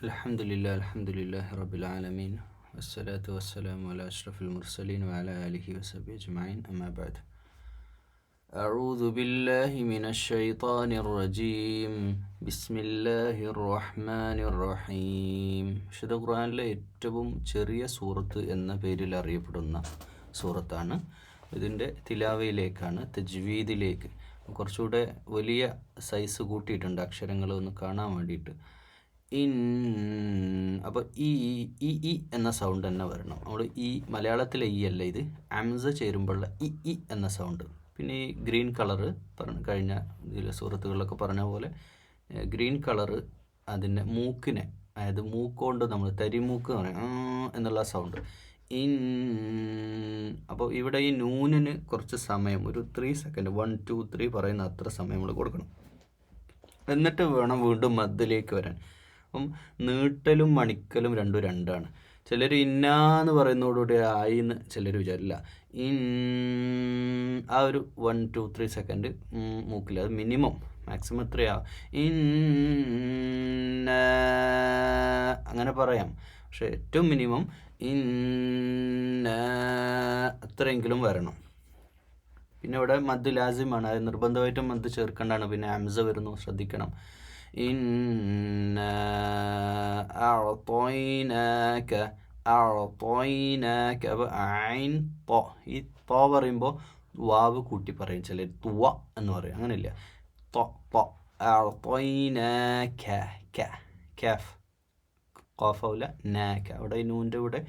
الحمد لله الحمد لله رب العالمين والصلاة والسلام على أشرف المرسلين وعلى آله وصحبه أجمعين أما بعد أعوذ بالله من الشيطان الرجيم بسم الله الرحمن الرحيم വിശുദ്ധ ഖുർആനിലെ ഏറ്റവും ചെറിയ സൂറത്ത് എന്ന പേരിൽ അറിയപ്പെടുന്ന സൂറത്താണ് ഇതിൻ്റെ തിലാവയിലേക്കാണ് തജ്വീദിലേക്ക് കുറച്ചുകൂടെ വലിയ സൈസ് കൂട്ടിയിട്ടുണ്ട് അക്ഷരങ്ങൾ ഒന്ന് കാണാൻ വേണ്ടിയിട്ട് ഇൻ. അപ്പോൾ ഇ ഇ എന്ന സൗണ്ട് തന്നെ വരണം. നമ്മൾ ഈ മലയാളത്തിലെ ഇ അല്ല ഇത്. അംസ ചേരുമ്പോഴുള്ള ഇ ഇ എന്ന സൗണ്ട് പിന്നെ ഈ ഗ്രീൻ കളറ് പറഞ്ഞ കഴിഞ്ഞ ഇതിലെ സുഹൃത്തുക്കളിലൊക്കെ പറഞ്ഞ പോലെ ഗ്രീൻ കളറ് അതിന്റെ മൂക്കിനെ അതായത് മൂക്കുകൊണ്ട് നമ്മൾ തരിമൂക്ക് എന്ന് പറയും. എന്നുള്ള സൗണ്ട് ഇൻ. അപ്പോൾ ഇവിടെ ഈ നൂനിന് കുറച്ച് സമയം ഒരു three second one two three പറയുന്ന അത്ര സമയം നമ്മൾ കൊടുക്കണം. എന്നിട്ട് വേണം വീണ്ടും മദ്ദിലേക്ക് വരാൻ. അപ്പം നീട്ടലും മണിക്കലും രണ്ടും രണ്ടാണ്. ചിലർ ഇന്നാന്ന് പറയുന്നതോടുകൂടി ആയി എന്ന് ചിലർ വിചാരില്ല. ഇൻ ആ ഒരു വൺ ടു ത്രീ സെക്കൻഡ് മൂക്കിൽ അത് മിനിമം മാക്സിമം എത്രയാ? ഇന്ന അങ്ങനെ പറയാം. പക്ഷെ ഏറ്റവും മിനിമം ഇന്ന അത്രയെങ്കിലും വരണം. പിന്നെ ഇവിടെ മദ് ലാസിമാണ്. നിർബന്ധമായിട്ടും മദ് ചേർക്കേണ്ടതാണ്. പിന്നെ അംസ വരുന്നു. ശ്രദ്ധിക്കണം. ഇന്ന أعطيناك അഅ്തൈനാക അപ്പോൾ ഐൻ ത ഈ ത പറയുമ്പോൾ വാവ് കൂട്ടി പറയും ചില തുവ എന്ന് പറയും. അങ്ങനെയില്ല? ത ത അഅ്തൈനാക ക. കാഫ്. ഖാഫാവില്ല നാക്ക. അവിടെ നൂന്റെ ഇവിടെ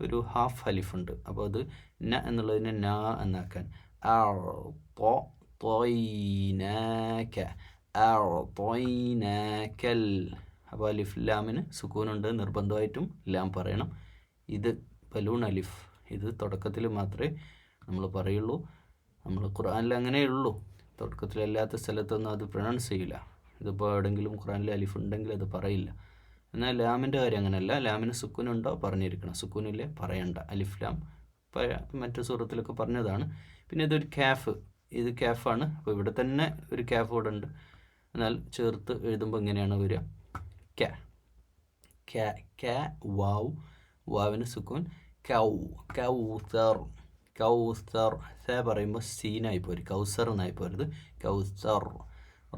ഒരു ഹാഫ് ഹലിഫ് ഉണ്ട്. അപ്പോൾ അത് ന എന്നുള്ളതിനെ ന എന്നാക്കാൻ. അഅ്തൈനാക അഅ്തൈനാകൽ അപ്പോൾ അലിഫ് ലാമിന് സുക്കൂനുണ്ട് നിർബന്ധമായിട്ടും ലാം പറയണം. ഇത് ബലൂൺ അലിഫ്. ഇത് തുടക്കത്തിൽ മാത്രമേ നമ്മൾ പറയുള്ളൂ. നമ്മൾ ഖുർആനിൽ അങ്ങനെയുള്ളൂ തുടക്കത്തിലല്ലാത്ത സ്ഥലത്തൊന്നും അത് പ്രൊണൗൺസ് ചെയ്യില്ല. ഇതിപ്പോൾ എവിടെയെങ്കിലും ഖുറാനിൽ അലിഫ് ഉണ്ടെങ്കിൽ അത് പറയില്ല. എന്നാൽ ലാമിന്റെ കാര്യം അങ്ങനെയല്ല. ലാമിന് സുക്കൂനുണ്ടോ പറഞ്ഞിരിക്കണം. സുക്കൂനില്ലേ? പറയണ്ട. അലിഫ് ലാം മറ്റു സൂറത്തിലൊക്കെ പറഞ്ഞതാണ്. പിന്നെ ഇതൊരു ക്യാഫ് ഇത് ക്യാഫാണ് അപ്പോൾ ഇവിടെ തന്നെ ഒരു ക്യാഫ് ഇവിടെ ഉണ്ട്. എന്നാൽ ചേർത്ത് എഴുതുമ്പോൾ എങ്ങനെയാണ് വരിക? വാവ്. വാവിന് സുക്കൂൻ കൗ കൗസർ. കൗസർ. സ പറയുമ്പോൾ സീനായി പോരും. കൗസർ എന്നായി പോരുത്. കൗസർ.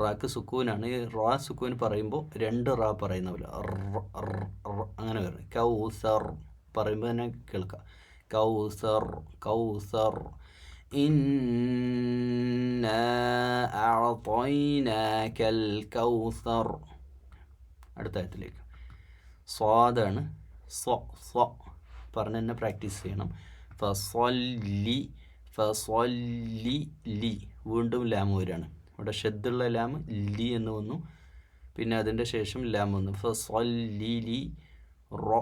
റാക്ക് സുക്കൂനാണ് ഈ റാ സുക്കൂൻ പറയുമ്പോൾ രണ്ട് റാ പറയുന്ന പോലെ. അങ്ങനെ വരും. കൗസർ പറയുമ്പോൾ തന്നെ കേൾക്കാം. കൗസർ കൗസർ. إنا أعطيناك الكوثر അടുത്ത ആയത്തിലേക്ക് സ്വാദാണ് സ്വ സ്വ പറഞ്ഞ് തന്നെ പ്രാക്ടീസ് ചെയ്യണം ഫസ്വല്ലി ഫസ്വല്ലി ലി വീണ്ടും ലാം വരികയാണ് ഇവിടെ ഷെദ്ദുള്ള ലാം ലി എന്ന് വന്നു പിന്നെ അതിൻ്റെ ശേഷം ലാം വന്നു ഫസ്വല്ലി ലി റൊ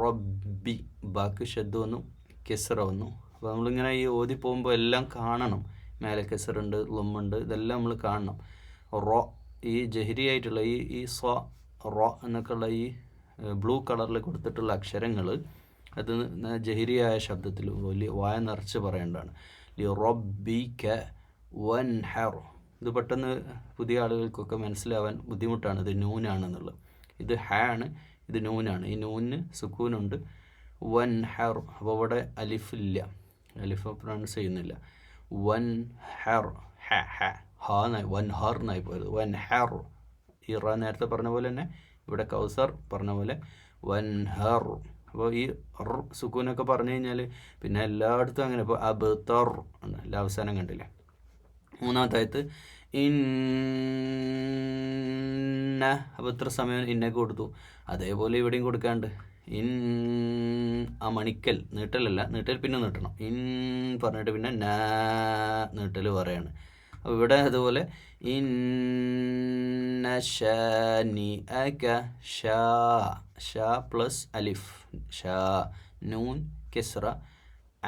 റബ്ബി ബാക്കി ഷെദ് വന്നു കെസറ വന്നു അപ്പോൾ നമ്മളിങ്ങനെ ഈ ഓതി പോകുമ്പോൾ എല്ലാം കാണണം. മേലക്കെസറുണ്ട് ലമ്മുണ്ട് ഇതെല്ലാം നമ്മൾ കാണണം. റോ ഈ ജഹരി ആയിട്ടുള്ള ഈ ഈ സ്വ റോ എന്നൊക്കെയുള്ള ഈ ബ്ലൂ കളറിൽ കൊടുത്തിട്ടുള്ള അക്ഷരങ്ങൾ അത് ജഹരിയായ ശബ്ദത്തിൽ വലിയ വായ നിറച്ച് പറയേണ്ടതാണ്. ലി റബ്ബി ക വൻ ഇത് പെട്ടെന്ന് പുതിയ ആളുകൾക്കൊക്കെ മനസ്സിലാവാൻ ബുദ്ധിമുട്ടാണ്. ഇത് നൂനാണെന്നുള്ളത്. ഇത് ഹാ ആണ് ഇത് നൂനാണ്. ഈ നൂനിന് സുക്കൂനുണ്ട്. വൻ ഹെർ അപ്പോൾ ഇവിടെ അലിഫില്ല. അലിഫ് പ്രൊണൗൺസ് ചെയ്യുന്നില്ല. വൻ ഹർ ഹ ഹ ഹ എന്നായി വൻ ഹർ എന്നായി പോയത്. വൻ ഹർ ഈ റ നേരത്തെ പറഞ്ഞ പോലെ തന്നെ ഇവിടെ കൗസർ പറഞ്ഞ പോലെ വൻ ഹർ. അപ്പോൾ ഈ സുക്കൂനൊക്കെ പറഞ്ഞു കഴിഞ്ഞാൽ പിന്നെ എല്ലായിടത്തും അങ്ങനെ. ഇപ്പോൾ അബ് തർ എല്ലാ അവസാനം കണ്ടില്ലേ? മൂന്നാമത്തായത് ഇൻ അപ്പോൾ ഇത്ര സമയം ഇന്നൊക്കെ കൊടുത്തു. അതേപോലെ ഇവിടെയും കൊടുക്കാണ്ട്. ഇൻ ആ മണിക്കൽ നീട്ടലല്ല നീട്ടൽ പിന്നെ നീട്ടണം. ഇൻ പറഞ്ഞിട്ട് പിന്നെ നാ നീട്ടൽ പറയാണ്. അപ്പോൾ ഇവിടെ അതുപോലെ ഷാനി അക ഷാ ഷാ പ്ലസ് അലിഫ് ഷാ നൂൻ കെസ്ര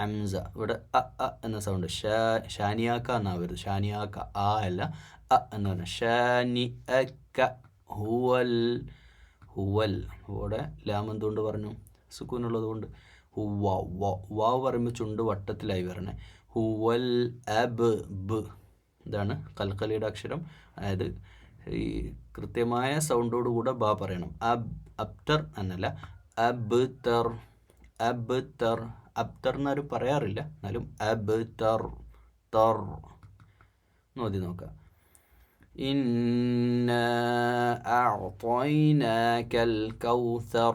അംസ. ഇവിടെ അ അ എന്ന സൗണ്ട്. ഷാ ഷാനിയാക്ക എന്നാ വരുന്നത്. ഷാനിയാക്ക ആ അല്ല അ എന്ന് പറഞ്ഞു ഷാനി അക്ക ഹുവൽ ഹുവൽ. ഇവിടെ ലാമെന്തുകൊണ്ട് പറഞ്ഞു? സുക്കൂനുള്ളത് കൊണ്ട് ഹുവ വ വാവ് പറയുമ്പോൾ ചുണ്ട് വട്ടത്തിലായി വരണേ ഹുവൽ അബ് ബ് ഇതാണ് കൽക്കലിയുടെ അക്ഷരം അതായത് ഈ കൃത്യമായ സൗണ്ടോട് കൂടെ ബാ പറയണം അബ് അബ്തർ എന്നല്ല അബ്തർ അബ്തർ അബ്തർ എന്നാരും പറയാറില്ല എന്നാലും അബ്തർ തർ നോതി നോക്കാം إنا أعطيناك الكوثر